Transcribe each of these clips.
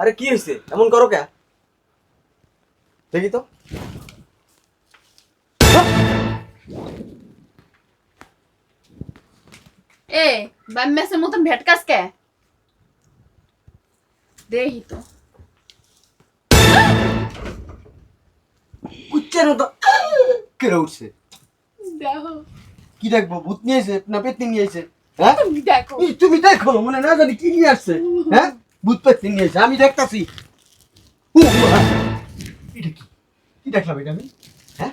আরে কি হয়েছে এমন করো কে? দেখি তো। এ বাম্যাসের মতন ভেটকাস কে? দেহি তো। কুচ্চের মতো কেড়ে উঠছে। দেখো। কি দেখব? ভূত নিয়ে এসে না পেতনি নিয়ে এসে? হ্যাঁ? তুমি দেখো। তুমি দেখো মানে না জানি কি নিয়ে আসছে? হ্যাঁ? ভূত নিয়ে এসে আমি দেখতাছি। এটা কি? কি দেখলাম এটা আমি? হ্যাঁ?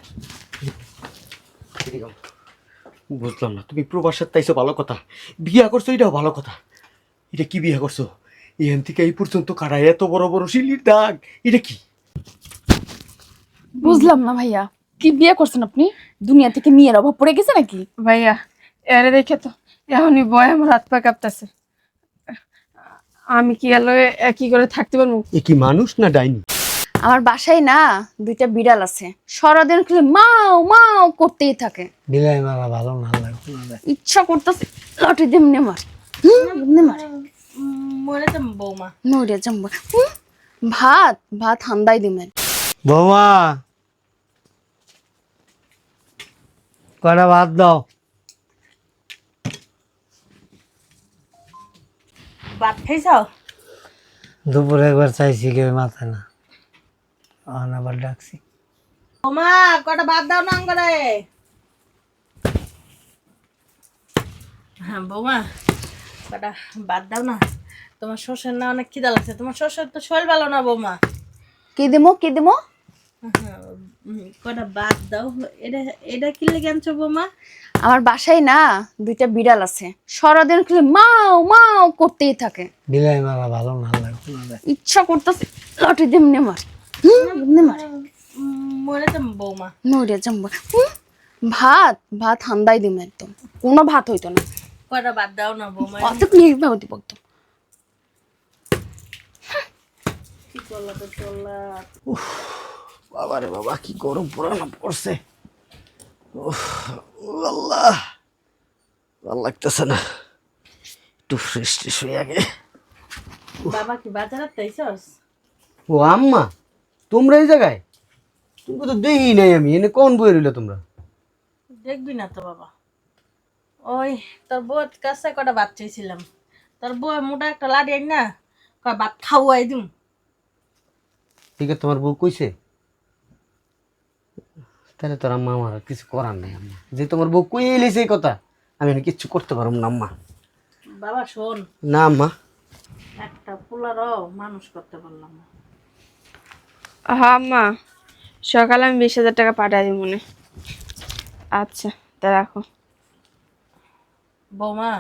বুঝলাম না তুমি প্রবাসের তাইছো ভালো কথা। বিয়া করছ এটাও ভালো কথা। এটা কি বিয়া করছ? এখান থেকে এই পর্যন্ত কারা এত বড় বড় শিলির দাগ? এটা কি? বুঝলাম না ভাইয়া কি বিয়ে করছেন আপনি? দুনিয়া থেকে মেয়ের অভাব পড়ে গেছে নাকি? ভাইয়া এরে দেখে তো এখনই বয় আমার হাত পা কাঁপতেছে। আমি কি এলো কি করে থাকতে পারব? এ কি মানুষ না ডাইনি? আমার বাসায় না দুইটা বিড়াল আছে। সারাদিন খালি মাও মাও করতেই থাকে। বিলাই মারা ভালো না লাগবে না ইচ্ছা করতেছে লটে দেমনে মার। হুম, এমনি মার। মরে যাব বৌমা। জম্ব হুম, ভাত ভাত হান্দাই দিমেন বৌমা! কটা ভাত দাও? ভাত খাইছাও দুপুরে একবার চাইছি কেউ মাথায় না। এখন আবার ডাকছি। বৌমা কটা ভাত দাও না করে হ্যাঁ বৌমা কটা ভাত দাও না? তোমার শ্বশুর না অনেক খিদা লাগছে। তোমার শ্বশুর তো শরীর ভালো না বৌমা। কি দিমো কি দিমো? হ্যাঁ, কটা ভাত দাও। এটা এটা কি লেগে আনছো বৌমা আমার বাসায় না দুইটা বিড়াল আছে। সারাদিন খালি মাও মাও করতেই থাকে। বিলাই মারা ভালো না লাগবে না ইচ্ছা করতেছে লটে দেমনে মার। এমনি মার। মরে বৌমা। নড়ে জম্ব হুম, ভাত ভাত হান্দাই দিম একদম। কোনো ভাত হইতো না। কটা ভাত দাও না বৌমা। অত ক্লিয়ার ভাবে দিব একদম। কি করলা তো চললা বাবা রে বাবা কি গরম পুরানো পড়ছে। ও আল্লাহ ভালো লাগতেছে না। একটু ফ্রেশ ট্রেশ হয়ে আগে। বাবা কি বাজারে তাইছস ও আম্মা তোমরা এই জায়গায়? তুমি তো দেখি নাই আমি এনে কোন বই রইল তোমরা? দেখবি না তো বাবা। ওই তোর বউর কাছে কটা ভাত চাইছিলাম। তোর বউ মোটা একটা লাড়ি না কয় ভাত খাওয়াই দিম। ঠিক আছে তোমার বউ কইছে? তাহলে তোর আম্মা আমার কিছু করার নাই আম্মা। যে তোমার বউ কই এলিছে কথা আমি আর কিচ্ছু করতে পারব না আম্মা। বাবা শোন। না আম্মা। একটা পোলারও মানুষ করতে পারলাম না। হ্যাঁ মা সকালে আমি বিশ হাজার টাকা পাঠাই দিই মনে আচ্ছা তা রাখো। বৌমা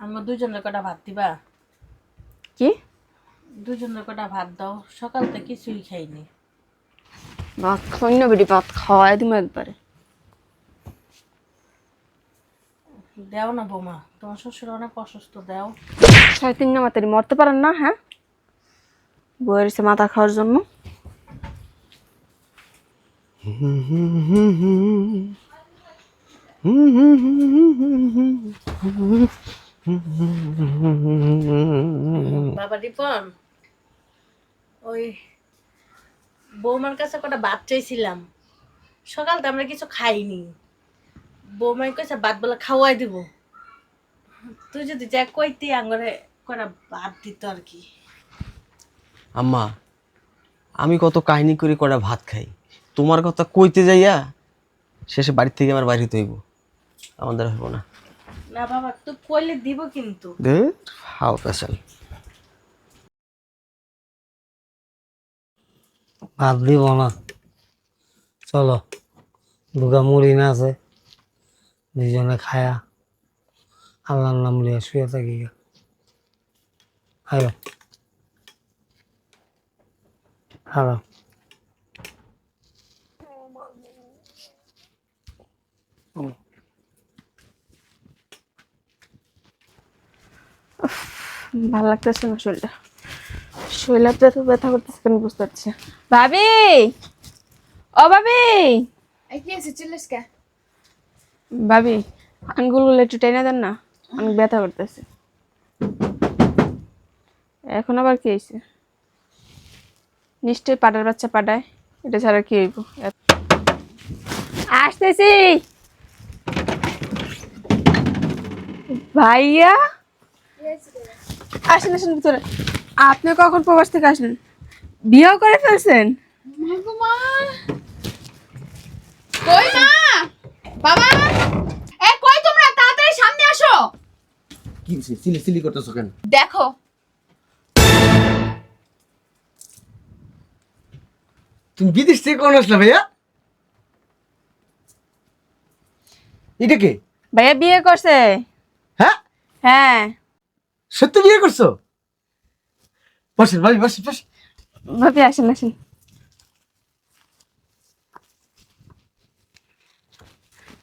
আমার দুজনের কটা ভাত দিবা? কি? দুজনের কটা ভাত দাও সকাল থেকে কিছুই খাইনি। ভাত খাওয়াই না বেটি ভাত খাওয়াই দিম একবারে। দেও না বৌমা তোমার শ্বশুর অনেক অসুস্থ দেও। সাড়ে তিন মাতারি মরতে পারেন না হ্যাঁ? বইয়ের মাথা খাওয়ার জন্য। বাবা রিপন ওই বৌমার কাছে কটা ভাত চাইছিলাম। সকালতে আমরা কিছু খাইনি। বৌমাই কইছে ভাত বলে খাওয়াই দিব। তুই যদি যা কইতি আঙ্গরে কটা ভাত দিত আর কি। আম্মা আমি কত কাহিনী করে কটা ভাত খাই। তোমার কথা কইতে যাইয়া শেষে বাড়ি থেকে আমার বাড়িতে হইব। আমাদের হইব না। না বাবা তুই কইলে দিব কিন্তু। দে হাও পেশাল। ভাত দিব না। চলো, দুগা মুড়ি না আছে দুজনে খায়া আল্লাহর নাম লিয়া শুয়ে থাকি। আয়ো। হ্যালো ভালো লাগতেছে না শরীরটা। শরীরটা এত ব্যথা করতেছে কেন বুঝতে পারছি ভাবি! ও ভাবি! কি আছে চিল্লিস কে? ভাবি আঙ্গুলগুলো একটু টেনে দেন না অনেক ব্যথা করতেছে। এখন আবার কি হয়েছে? নিশ্চয়ই পাড়ার বাচ্চা পাড়ায় এটা ছাড়া কি হইব? আসতেছি! ভাইয়া! আসেন আসেন ভিতরে। আপনি কখন প্রবাস থেকে আসলেন? বিয়েও করে ফেলছেন? কই মা? বাবা। এ কই তোমরা? তাড়াতাড়ি সামনে আসো। কি সিলি সিলি করতেছো কেন? দেখো। তুমি বিদেশ থেকে কখন আসলে ভাইয়া? এটা কে? ভাইয়া বিয়ে করছে। হ্যাঁ? হ্যাঁ। সত্যি বিয়ে করছ? বসেন ভাবি বসেন বসেন। ভাবি আসেন আসেন।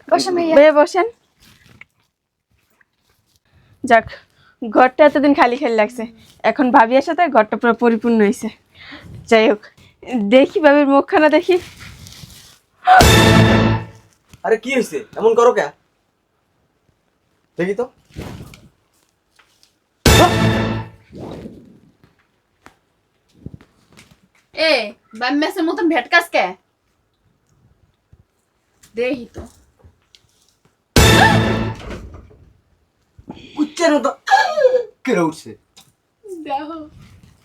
বসো ভাইয়া। ভাইয়া বসেন। যাক ঘরটা এতদিন খালি খালি লাগছে। এখন ভাবিয়ার সাথে ঘরটা পুরো পরিপূর্ণ হয়েছে। যাই হোক দেখি ভাবির মুখখানা দেখি। আরে কি হয়েছে? এমন করো কে? দেখি তো। এ বাম্যাসের মতন ভেটকাস কে? দেহি তো। কুচ্চার মতো কেড়ে উঠছে। দেখো।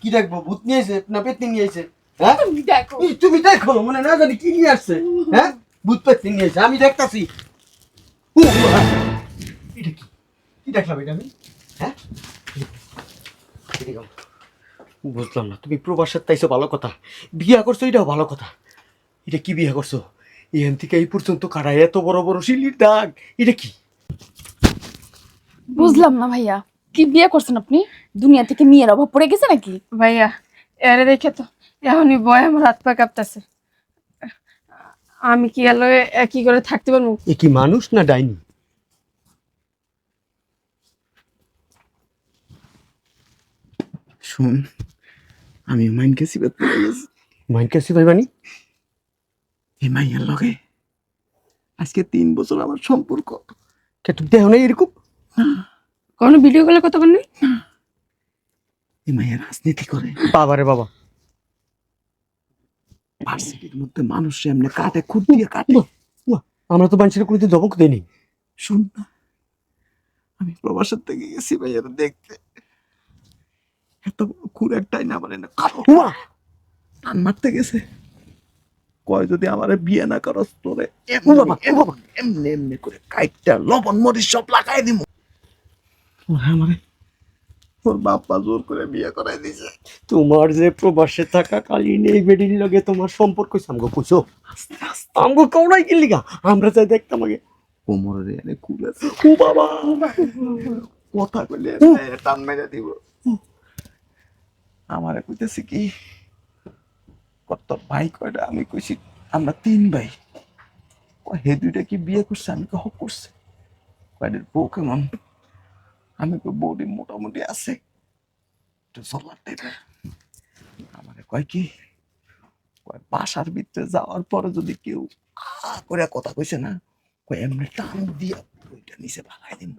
কি দেখব? ভূত নিয়ে এসে না পেতনি নিয়ে এসে? হ্যাঁ? দেখো। তুমি দেখো? মানে না জানি কি নিয়ে আসছে। হ্যাঁ? ভূত পেতনি নিয়ে এসে। আমি দেখতাছি। এটা কি? কি দেখলাম এটা আমি? হ্যাঁ। বুঝলাম না তুমি প্রবাসের তাইছো ভালো কথা। বিয়া করছ এটাও ভালো কথা। এটা কি বিয়া করছ? এখান থেকে এই পর্যন্ত কারা এত বড় বড় শিলির দাগ এটা কি? বুঝলাম না ভাইয়া কি বিয়ে করছেন আপনি? দুনিয়া থেকে মেয়ের অভাব পড়ে গেছে নাকি? ভাইয়া এরে দেখে তো এখনই বয় আমার হাত পা কাঁপতেছে। আমি কি এলো একই করে থাকতে পারব? এ কি মানুষ না ডাইনি? শোন আমি মাইনকে সিবাত পড়ে গেছি মাইন্ড কাছে ভাই মানি এই মাইয়ের লগে আজকে তিন বছর আমার সম্পর্ক তুমি দেহ এরকম কোনো ভিডিও কলে এই মাইয়ের রাজনীতি করে বাবারে বাবা। ভার্সিটির মধ্যে মানুষ এমনি কাটে খুদ দিয়ে কাটে আমরা তো মানুষের কোনোদিন দেয়নি শুন না। আমি প্রবাসের থেকে গেছি ভাইয়ের দেখতে। এত খুর একটাই না মানে না উমা! টান মারতে গেছে। কয় যদি আমার বিয়ে না করস তোরে। এমনি এমনি করে কাইটটা লবণ মরিচ সব লাগাই দিব আমারে। ওর বাপ্পা জোর করে বিয়ে করাই দিছে। তোমার যে প্রবাসে থাকা কালীন এই বেডির লগে তোমার সম্পর্ক আস্তে আস্তে আমগো কওড়াই কি লিগা। আমরা যাই দেখতাম আগে। কোমরে এনে খুলেছে ও বাবা। কথা কইলে টান মেরে দিব। আমারে কইতেছে কি, কত ভাই কয়টা আমি কইছি, আমরা তিন ভাই। হে দুইটা কি বিয়ে করছে? আমি কহ করছে। কয়দের বউ কেমন? আমি কই বউটি মোটামুটি আছে। একটু টাইপের আমারে কয় কি, কয়, বাসার ভিতরে যাওয়ার পরে যদি কেউ আ করে কথা কইছে না, কয়, এমনি টান দিয়া ওইটা নিচে ভাগাই দিব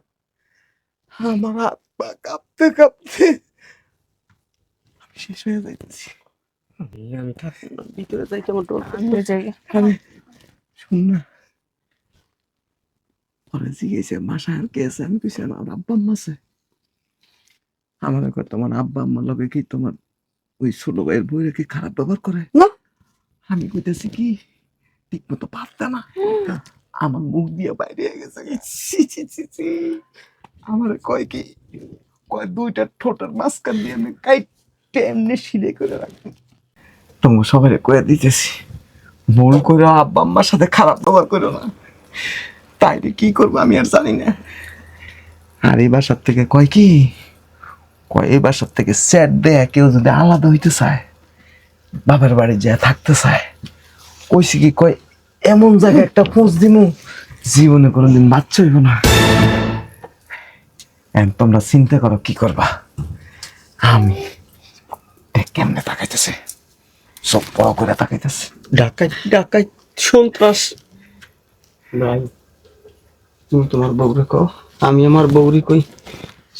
আমার হাত পা কাঁপতে কাঁপতে শেষ হয়ে যাইতেছি আমি আমি থাকব না। ভিতরে যাই কেমন পরে জিজ্ঞেসে মাসা আর কে আছে? আমি কইছি আমার আব্বা আম্মা আছে। কয় তোমার আব্বা আম্মা লগে কি তোমার ওই ষোলো ভাইয়ের কি খারাপ ব্যবহার করে? না। আমি কইতেছি কি ঠিক মতো পারতে না। আমার মুখ দিয়ে বাইরে গেছে। আমার কয় কি কয় দুইটা ঠোঁটের মাঝখান দিয়ে আমি কাইটে এমনি শিলে করে রাখি তোমার সবাই কয়ে দিতেছি ভুল করে আব্বা আম্মার সাথে খারাপ ব্যবহার করো না। তাই রে কি করব আমি আর জানি না। আর এই বাসার থেকে কয় কি? কয় এই বাসার থেকে স্যার দেয়া কেউ যদি আলাদা হইতে চায় বাবার বাড়ি যায় থাকতে চায়, কইছি কি, কয়, এমন জায়গায় একটা খোঁজ দিমু, জীবনে কোনোদিন বাচ্চা হইব না। তোমরা চিন্তা করো কি করবা। আমি কেমনে তাকাইতেছে? সব বড় করে তাকাইতেছে। ডাকাই ডাকাই সন্ত্রাস। ভাই তুমি তোমার বউরে কও আমি আমার বউরি কই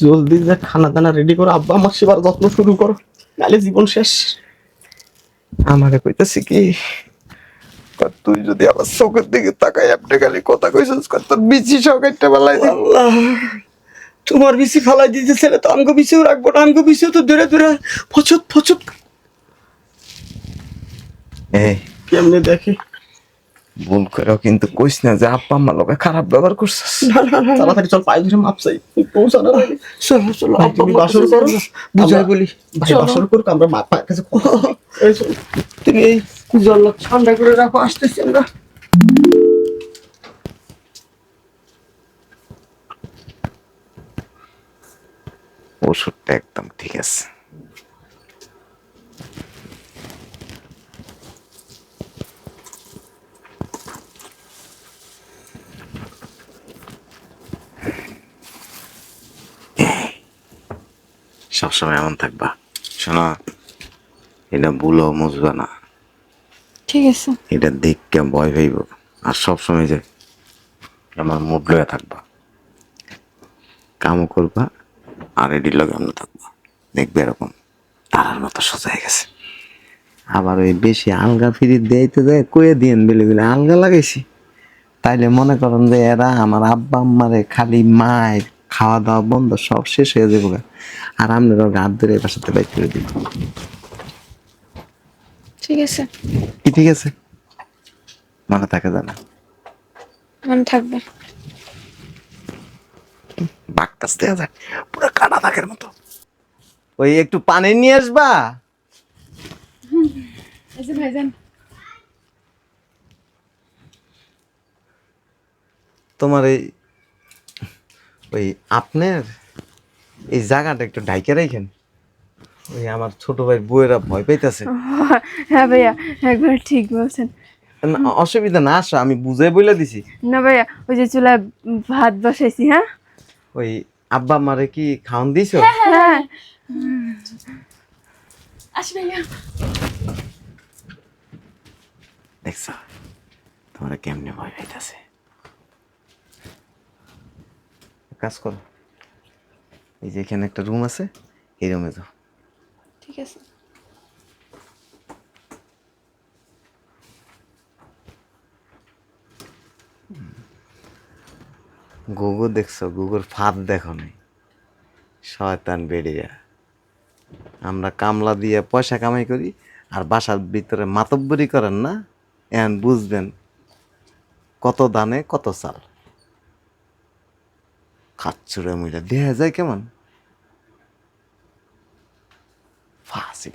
জলদি যা খানা দানা রেডি করো আব্বা আমার সেবার যত্ন শুরু করো নাহলে জীবন শেষ। আমারে কইতাছি কি তুই যদি আমার চোখের দিকে তাকাই আপনি খালি কথা কইছিস তোর বিচি সকাইটা বেলায় আল্লাহ। তোমার বিসি ফালাই দিতে ছেলে তো আমগো বিসিও রাখব না আমগো বিসিও তো দূরে দূরে ফচত ফচত। কেমনে দেখে? ভুল করেও কিন্তু কইস না যে আব্বা আমার লোকে খারাপ ব্যবহার করছিস। তাড়াতাড়ি চল পায়ে ধরে মাপ চাই। পৌঁছানো চলো চলো তুমি বাসর করো। বুঝাই বলি। ভাই বাসর করুক আমরা মা পায়ের কাছে এই চলো, তুমি এই জল ঠান্ডা করে রাখো আসতেছি আমরা। ওষুধটা একদম ঠিক আছে। সবসময় এমন থাকবা। শোনা এটা ভুলো মুজবা না। ঠিক আছে। এটা দেখকে ভয় হইব আর সবসময় যে আমার মুড লয়ে থাকবা। কামও করবা আর এডির লগে আমরা থাকবা। দেখবে এরকম তারার মতো সোজা হয়ে গেছে। আবার ওই বেশি আলগা ফিরি দেইতে যায় কয়ে দিয়েন বেলে বেলে আলগা লাগাইছি। তাইলে মনে করেন যে এরা আমার আব্বা আম্মারে খালি মায়ের খাওয়া দাওয়া বন্ধ সব শেষ হয়ে যাব। আর আপনারা গাত ধরে এবার সাথে বাইক করে দিব ঠিক আছে। কি ঠিক আছে? মনে থাকে জানা। মনে থাকবে। বাকটাস দেওয়া যায় পুরো কাটা থাকের মতো। ওই একটু পানি নিয়ে আসবা। ভাইজান। তোমার এই ওই আপনার এই জায়গাটা একটু ঢাইকে রাখেন ওই আমার ছোট ভাই বউয়েরা ভয় পাইতেছে। হ্যাঁ ভাইয়া একবার ঠিক বলছেন। না, অসুবিধা না আসো আমি বুঝে বলে দিছি। না ভাইয়া ওই যে চুলায় ভাত বসাইছি হ্যাঁ? ওই আব্বা মারে কি খাওয়ান দিছো? হ্যাঁ দেখছ তোমার কেমনে ভয় পাইতাছে? কাজ করো এই যে এখানে একটা রুম আছে এই রুমে যাও। ঠিক আছে। গুগু দেখছ? গুগুর ফাঁদ দেখো নাই। শয়তান বেরিয়া আমরা কামলা দিয়ে পয়সা কামাই করি, আর বাসার ভিতরে মাতব্বরি করেন না? এখন বুঝবেন কত দানে কত চাল। খাচ্ছুরে মিলে দেয়া যায় কেমন? ফাঁসি।